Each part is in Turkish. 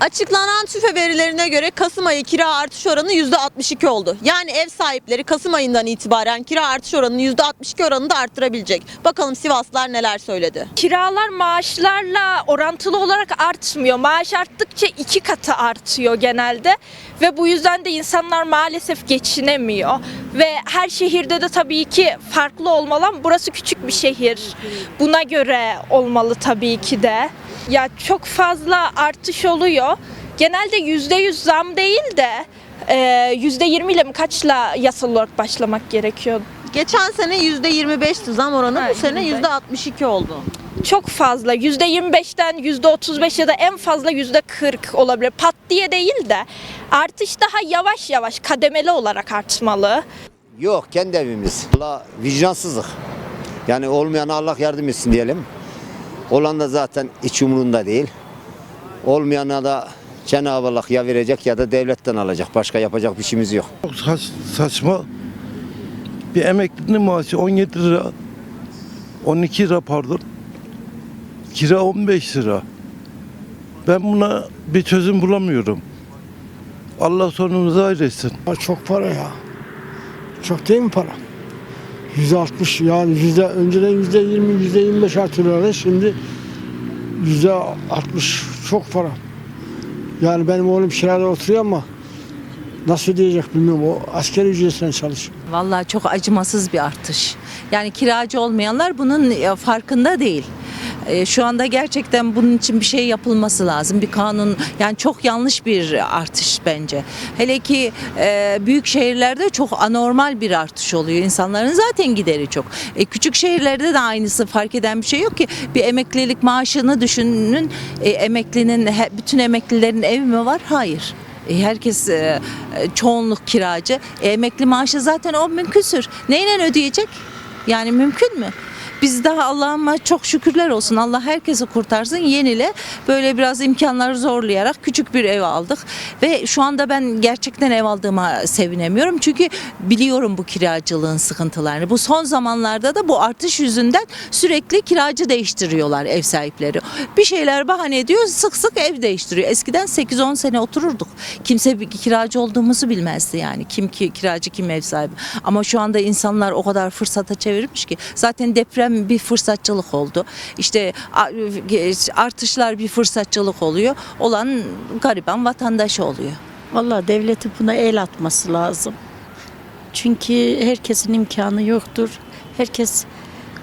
Açıklanan TÜFE verilerine göre Kasım ayı kira artış oranı %62 oldu. Yani ev sahipleri Kasım ayından itibaren kira artış oranını %62 oranında arttırabilecek. Bakalım Sivaslılar neler söyledi. Kiralar maaşlarla orantılı olarak artmıyor. Maaş arttıkça iki katı artıyor genelde ve bu yüzden de insanlar maalesef geçinemiyor. Ve her şehirde de tabii ki farklı olmalı burası küçük bir şehir. Buna göre olmalı tabii ki de. Ya çok fazla artış oluyor. Genelde %100 zam değil de e, %20 ile mi kaçla yasal olarak başlamak gerekiyor? Geçen sene %25'ti zam oranı, Ha, bu sene 25. %62 oldu. çok fazla %25'ten %35 ya da en fazla %40 olabilir. Pat diye değil de artış daha yavaş yavaş kademeli olarak artmalı. Yok kendi evimiz. Allah vicdansızlık. Yani olmayana Allah yardım etsin diyelim. Olan da zaten hiç umurunda değil. Olmayana da Cenab-ı Allah ya verecek ya da devletten alacak. Başka yapacak bir şeyimiz yok. Çok saç- saçma. Bir emeklinin maaşı 17 lira. 12 lira pardon. Kira 15 lira. Ben buna bir çözüm bulamıyorum. Allah sonumuzu hayretsin. Çok para ya. Çok değil mi para? Yüzde altmış yani yüzde önceden yüzde yirmi, yüzde yirmi beş artırıyorlar. Şimdi yüzde altmış çok para. Yani benim oğlum kirada oturuyor ama nasıl diyecek bilmiyorum. O askeri ücretinden çalışıyor. Vallahi çok acımasız bir artış. Yani kiracı olmayanlar bunun e, farkında değil. E, Şu anda gerçekten bunun için bir şey yapılması lazım. Bir kanun yani çok yanlış bir artış bence. Hele ki e, büyük şehirlerde çok anormal bir artış oluyor. İnsanların zaten gideri çok. E, küçük şehirlerde de aynısı fark eden bir şey yok ki. Bir emeklilik maaşını düşünün. E, emeklinin bütün emeklilerin evi mi var? Hayır. Herkes çoğunluk kiracı. Emekli maaşı zaten o küsür. Neyle ödeyecek? Yani mümkün mü? Biz daha Allah'ıma çok şükürler olsun. Allah herkesi kurtarsın. Yenile böyle biraz imkanları zorlayarak küçük bir ev aldık. Ve şu anda ben gerçekten ev aldığıma sevinemiyorum. Çünkü biliyorum bu kiracılığın sıkıntılarını. Bu son zamanlarda da bu artış yüzünden sürekli kiracı değiştiriyorlar ev sahipleri. Bir şeyler bahane ediyor sık sık ev değiştiriyor. Eskiden 8-10 sene otururduk. Kimse bir kiracı olduğumuzu bilmezdi yani. Kim ki kiracı kim ev sahibi. Ama şu anda insanlar o kadar fırsata çevirmiş ki zaten deprem bir fırsatçılık oldu. İşte artışlar bir fırsatçılık oluyor. Olan gariban vatandaşı oluyor. Vallahi devletin buna el atması lazım. Çünkü herkesin imkanı yoktur. Herkes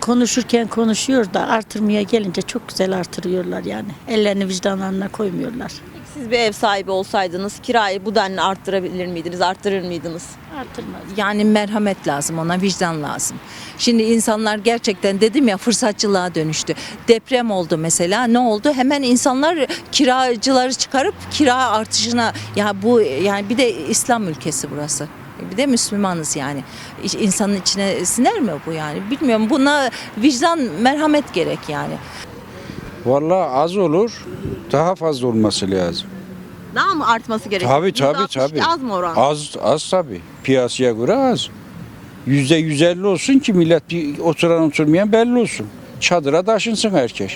konuşurken konuşuyor da artırmaya gelince çok güzel artırıyorlar yani. Ellerini vicdanlarına koymuyorlar. Siz bir ev sahibi olsaydınız kirayı bu denli arttırabilir miydiniz, arttırır mıydınız? Artırmaz. Yani merhamet lazım ona vicdan lazım. Şimdi insanlar gerçekten dedim ya fırsatçılığa dönüştü. Deprem oldu mesela ne oldu? Hemen insanlar kiracıları çıkarıp kira artışına ya bu yani bir de İslam ülkesi burası. Bir de Müslümanız yani. İ- İnsanın içine siner mi bu yani? Bilmiyorum. Buna vicdan, merhamet gerek yani. Vallahi az olur, daha fazla olması lazım. Daha mı artması gerekiyor? Tabii tabii %62 tabii. Az mı oran? Az, az tabii. Piyasaya göre az. Yüzde yüz elli olsun ki millet bir oturan oturmayan belli olsun. Çadıra taşınsın herkes.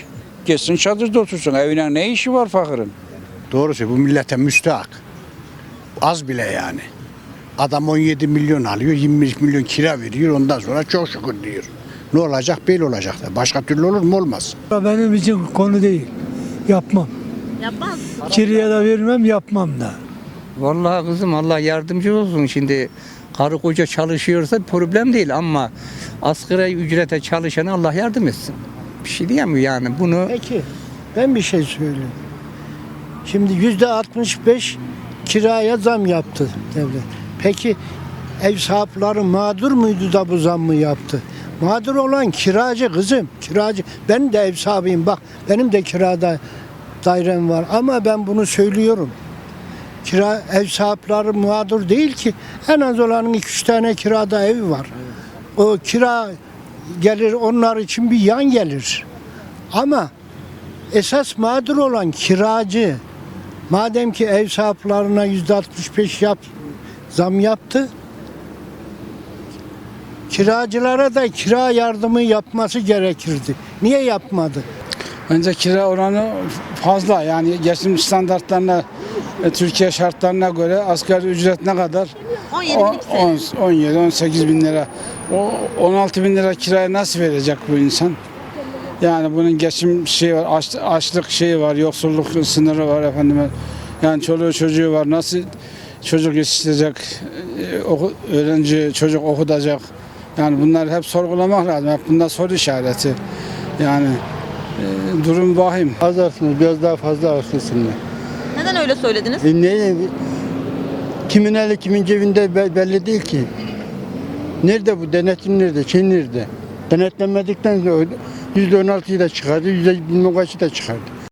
Geçsin çadırda otursun. Evine ne işi var fakirin? Doğrusu bu millete müstahak. Az bile yani. Adam 17 milyon alıyor, 25 milyon kira veriyor. Ondan sonra çok şükür diyor. Ne olacak? Böyle olacak da. Başka türlü olur mu? Olmaz. Benim için konu değil. Yapmam. Yapmaz. Kiraya da vermem, yapmam da. Vallahi kızım Allah yardımcı olsun. Şimdi karı koca çalışıyorsa problem değil ama asgari ücrete çalışana Allah yardım etsin. Bir şey diyemiyor yani bunu Peki ben bir şey söyleyeyim. Şimdi yüzde 65 kiraya zam yaptı devlet. Peki ev sahipleri mağdur muydu da bu zammı yaptı? Mağdur olan kiracı kızım, kiracı. Ben de ev sahibiyim bak, benim de kirada dairem var ama ben bunu söylüyorum. Kira ev sahipleri mağdur değil ki. En az olanın 2-3 tane kirada evi var. O kira gelir onlar için bir yan gelir. Ama esas mağdur olan kiracı. Madem ki ev sahiplerine yüzde 65 yap, zam yaptı. Kiracılara da kira yardımı yapması gerekirdi. Niye yapmadı? Bence kira oranı fazla. Yani geçim standartlarına, e, Türkiye şartlarına göre asgari ücret ne kadar? 17 bin O- on- 17, 18 bin lira. O 16 bin lira kiraya nasıl verecek bu insan? Yani bunun geçim şeyi var, aç, açlık şeyi var, yoksulluk sınırı var efendime. Yani çoluğu çocuğu var. Nasıl çocuk yetiştirecek, e, oku- öğrenci çocuk okutacak? Yani bunları hep sorgulamak lazım. Hep bunlar soru işareti. Yani e, durum vahim. Azarsınız biraz daha fazla artırsınlar. Neden öyle söylediniz? E ne, kimin eli kimin cebinde be- belli değil ki. Nerede bu denetim nerede? Şey nerede? Denetlenmedikten sonra yüzde on altıyı da çıkardı, yüzde bilmem kaçı da çıkardı.